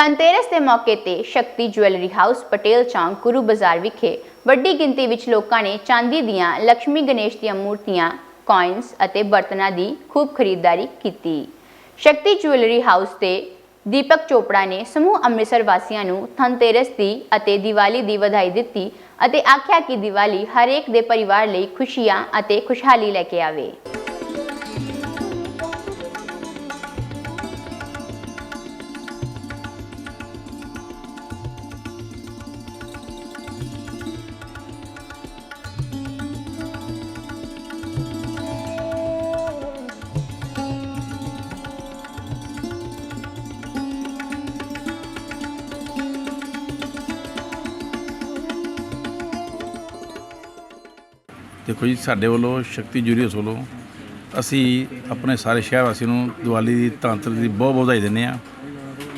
ਧਨਤੇਰਸ ਦੇ ਮੌਕੇ ਤੇ ਸ਼ਕਤੀ ਜੁਐਲਰੀ ਹਾਊਸ ਪਟੇਲ ਚੌਂਕ ਗੁਰੂ ਬਾਜ਼ਾਰ ਵਿਖੇ ਵੱਡੀ ਗਿਣਤੀ ਵਿੱਚ ਲੋਕਾਂ ਨੇ ਚਾਂਦੀ ਦੀਆਂ ਲక్ష్ਮੀ ਗਣੇਸ਼ ਦੀਆਂ ਮੂਰਤੀਆਂ ਕਾਇਨਸ ਅਤੇ ਬਰਤਨਾਂ ਦੀ ਖੂਬ ਖਰੀਦਦਾਰੀ ਕੀਤੀ। ਸ਼ਕਤੀ ਜੁਐਲਰੀ ਹਾਊਸ ਤੇ ਦੀਪਕ ਚੋਪੜਾ ਨੇ ਸਮੂਹ ਅੰਮ੍ਰਿਤਸਰ ਵਾਸੀਆਂ ਨੂੰ ਧਨਤੇਰਸ ਦੀ ਅਤੇ ਦੀਵਾਲੀ ਦੀ ਵਧਾਈ ਦਿੱਤੀ ਅਤੇ ਆਖਿਆ ਕਿ ਦੀਵਾਲੀ ਹਰੇਕ ਦੇ ਪਰਿਵਾਰ ਲਈ ਖੁਸ਼ੀਆਂ ਅਤੇ ਖੁਸ਼ਹਾਲੀ ਲੈ ਕੇ ਆਵੇ। ਦੇਖੋ ਜੀ, ਸਾਡੇ ਵੱਲੋਂ, ਸ਼ਕਤੀ ਜੂਰੀਅਸ ਵੱਲੋਂ ਅਸੀਂ ਆਪਣੇ ਸਾਰੇ ਸ਼ਹਿਰ ਵਾਸੀ ਨੂੰ ਦੀਵਾਲੀ ਦੀ ਧੰਤਰ ਦੀ ਬਹੁਤ ਬਹੁਤ ਵਧਾਈ ਦਿੰਦੇ ਆ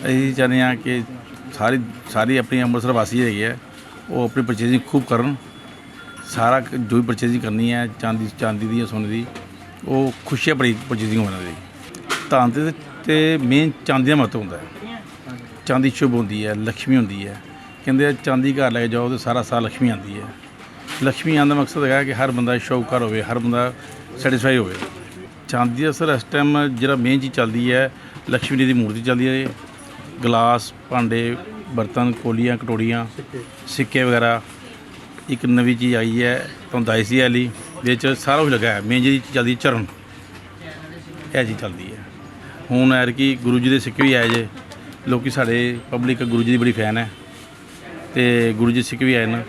ਅਸੀਂ ਚਾਹੁੰਦੇ ਆ ਕਿ ਸਾਰੀ ਸਾਰੀ ਆਪਣੀ ਅੰਮ੍ਰਿਤਸਰ ਵਾਸੀ ਹੈਗੇ ਆ ਉਹ ਆਪਣੀ ਪਰਚੇਜ਼ਿੰਗ ਖੂਬ ਕਰਨ। ਸਾਰਾ ਜੋ ਵੀ ਪਰਚੇਜ਼ਿੰਗ ਕਰਨੀ ਹੈ, ਚਾਂਦੀ ਚਾਂਦੀ ਦੀ ਜਾਂ ਦੀ, ਉਹ ਖੁਸ਼ੀਆਂ ਭਰੀ ਪਰਚੇਜ਼ਿੰਗ ਹੋਣਾ ਦੀ ਧੰਤਰ ਤੇ ਮੇਨ ਚਾਂਦੀ ਦਾ ਮਹੱਤਵ ਹੁੰਦਾ ਹੈ। ਚਾਂਦੀ ਸ਼ੁਭ ਹੁੰਦੀ ਹੈ ਲక్ష్ਮੀ ਹੁੰਦੀ ਹੈ। ਕਹਿੰਦੇ ਆ, ਚਾਂਦੀ ਘਰ ਲੈ ਜਾਓ ਤੇ ਸਾਰਾ ਸਾਲ ਲక్ష్ਮੀ ਆਉਂਦੀ ਹੈ। ਲక్ష్ਮੀ ਆਉਣ ਦਾ ਮਕਸਦ ਹੈਗਾ ਕਿ ਹਰ ਬੰਦਾ ਸ਼ੌਕਰ ਹੋਵੇ, ਹਰ ਬੰਦਾ ਸੈਟੀਸਫਾਈ ਹੋਵੇ। ਚਾਂਦੀ ਅਸਰ ਇਸ ਟਾਈਮ ਜਿਹੜਾ ਮੇਨ ਚੀਜ਼ ਚੱਲਦੀ ਹੈ ਲక్ష్ਮੀ ਜੀ ਦੀ ਮੂਰਤੀ ਚੱਲਦੀ ਹੈ। ਗਲਾਸ, ਭਾਂਡੇ, ਬਰਤਨ, ਕੋਲੀਆਂ, ਕਟੋਰੀਆਂ, ਸਿੱਕੇ ਵਗੈਰਾ, ਇੱਕ ਨਵੀਂ ਚੀਜ਼ ਆਈ ਹੈ, ਤੁਹਾਨੂੰ ਦਾਇਸੀ ਵਾਲੀ, ਵਿੱਚ ਸਾਰਾ ਕੁਝ ਲੱਗਾ ਹੈ। ਮੇਨ ਜੀ ਚੱਲਦੀ ਚਰਨ। ਇਹ ਜੀ ਚੱਲਦੀ ਹੈ। ਹੁਣ ਐਰ ਕੀ ਗੁਰੂ ਜੀ ਦੇ ਸਿੱਕੇ ਵੀ ਆਏ ਜੇ। ਲੋਕੀ ਸਾਡੇ ਪਬਲਿਕ ਗੁਰੂ ਜੀ ਦੀ ਬੜੀ ਫੈਨ ਹੈ। ਤੇ ਗੁਰੂ ਜੀ ਸਿੱਕੇ ਵੀ ਆਏ ਨੇ।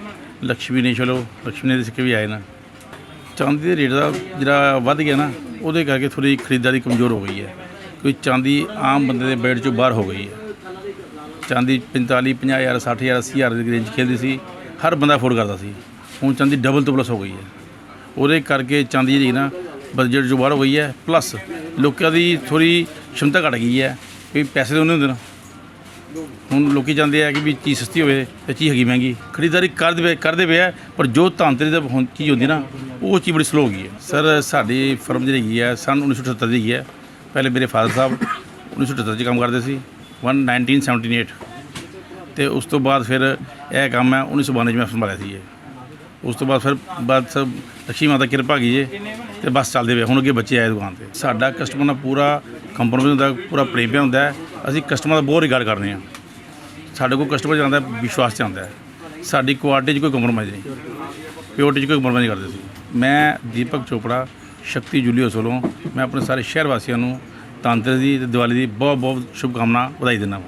ਲక్ష్ਮੀ ਨੇ, ਚਲੋ ਲక్ష్ਮੀ ਦੇ ਸਿੱਕੇ ਵੀ ਆਏ ਨਾ। ਚਾਂਦੀ ਦੇ ਰੇਟ ਦਾ ਜਿਹੜਾ ਵੱਧ ਗਿਆ ਨਾ, ਉਹਦੇ ਕਰਕੇ ਥੋੜੀ ਖਰੀਦਦਾਰੀ ਕਮਜ਼ੋਰ ਹੋ ਗਈ ਹੈ। ਕਿਉਂਕਿ ਚਾਂਦੀ ਆਮ ਬੰਦੇ ਦੇ ਬੈਟ ਚੋਂ ਬਾਹਰ ਹੋ ਗਈ ਹੈ। ਚਾਂਦੀ 45 50000 60000 80000 ਦੀ ਰੇਂਜ ਖੇਲਦੀ ਸੀ। ਹਰ ਬੰਦਾ ਅਫੋਰਡ ਕਰਦਾ ਸੀ। ਹੁਣ ਚਾਂਦੀ ਡਬਲ ਤੋਂ ਪਲੱਸ ਹੋ ਗਈ ਹੈ। ਉਹਦੇ ਕਰਕੇ ਚਾਂਦੀ ਜਿਹੜੀ ਨਾ ਬਜਟ ਜੋ ਬਾਹਰ ਹੋ ਗਈ ਹੈ। ਪਲੱਸ ਲੋਕਾਂ ਦੀ ਥੋੜੀ ਸ਼ਮਤਾ ਘਟ ਗਈ ਹੈ। ਕਿ ਪੈਸੇ ਦੇ ਉਹਨੇ ਹੁੰਦੇ ਨਾ। ਹੁਣ ਲੋਕੀ ਚਾਹੁੰਦੇ ਆ ਕਿ ਵੀ ਚੀਜ਼ ਸਸਤੀ ਹੋਵੇ ਤੇ ਚੀਜ਼ ਹੈਗੀ ਮਹਿੰਗੀ। ਖਰੀਦਦਾਰੀ ਕਰਦੇ ਪਏ ਕਰਦੇ ਪਏ ਆ, ਪਰ ਜੋ ਧਾਂਤਰੀ ਦਾ ਹੁਣ ਚੀਜ਼ ਹੁੰਦੀ ਨਾ, ਉਹ ਚੀਜ਼ ਬੜੀ ਸਲੋ ਹੋ ਗਈ ਹੈ। ਸਰ ਸਾਡੀ ਫਰਮ ਜਿਹੜੀ ਹੈਗੀ ਹੈ, ਸਨ 1978 ਦੀ ਹੈਗੀ ਹੈ। ਪਹਿਲੇ ਮੇਰੇ ਫਾਦਰ ਸਾਹਿਬ 1978 'ਚ ਕੰਮ ਕਰਦੇ ਸੀ 1978 ਤੇ ਉਸ ਤੋਂ ਬਾਅਦ ਫਿਰ ਇਹ ਕੰਮ ਹੈ 1992 'ਚ ਮੈਂ ਸੰਭਾਲਿਆ ਸੀ ਇਹ। ਉਸ ਤੋਂ ਬਾਅਦ ਫਿਰ ਬਾਅਦ ਸਭ ਲక్ష్ਮੀ ਮਾਤਾ ਕਿਰਪਾ ਗਈ ਜੇ ਤੇ ਬਸ ਚੱਲਦੇ ਪਏ। ਹੁਣ ਅੱਗੇ ਬੱਚੇ ਆਏ ਦੁਕਾਨ ਤੇ। ਸਾਡਾ ਕਸਟਮਰ ਨਾਲ ਪੂਰਾ ਕੰਪਰੋਮਾਈਜ਼ ਹੁੰਦਾ ਪੂਰਾ ਪ੍ਰੇਮ ਪਿਆ ਹੁੰਦਾ। ਹੈ। ਅਸੀਂ ਕਸਟਮਰ ਦਾ ਬਹੁਤ ਰਿਗਾਰਡ ਕਰਦੇ ਹਾਂ। ਸਾਡੇ ਕੋਲ ਕਸਟਮਰ ਜਾਂਦਾ ਹੈ, ਵਿਸ਼ਵਾਸ 'ਚ ਆਉਂਦਾ। ਹੈ ਸਾਡੀ ਕੁਆਲਿਟੀ 'ਚ ਕੋਈ ਕੰਪਰੋਮਾਈਜ਼ ਨਹੀਂ। ਪਿਓਰਟੀ 'ਚ ਕੋਈ ਕੰਪਰੋਮਾਈਜ਼ ਨਹੀਂ ਕਰਦੇ ਸੀ ਮੈਂ ਦੀਪਕ ਚੋਪੜਾ ਸ਼ਕਤੀ ਜੂਲੀਅਸ ਵੱਲੋਂ ਮੈਂ ਆਪਣੇ ਸਾਰੇ ਸ਼ਹਿਰ ਵਾਸੀਆਂ ਨੂੰ ਤਾਂਤਰ ਦੀ ਤੇ ਦੀਵਾਲੀ ਦੀ ਬਹੁਤ ਬਹੁਤ ਸ਼ੁਭਕਾਮਨਾ ਵਧਾਈ ਦਿੰਦਾ ਹਾਂ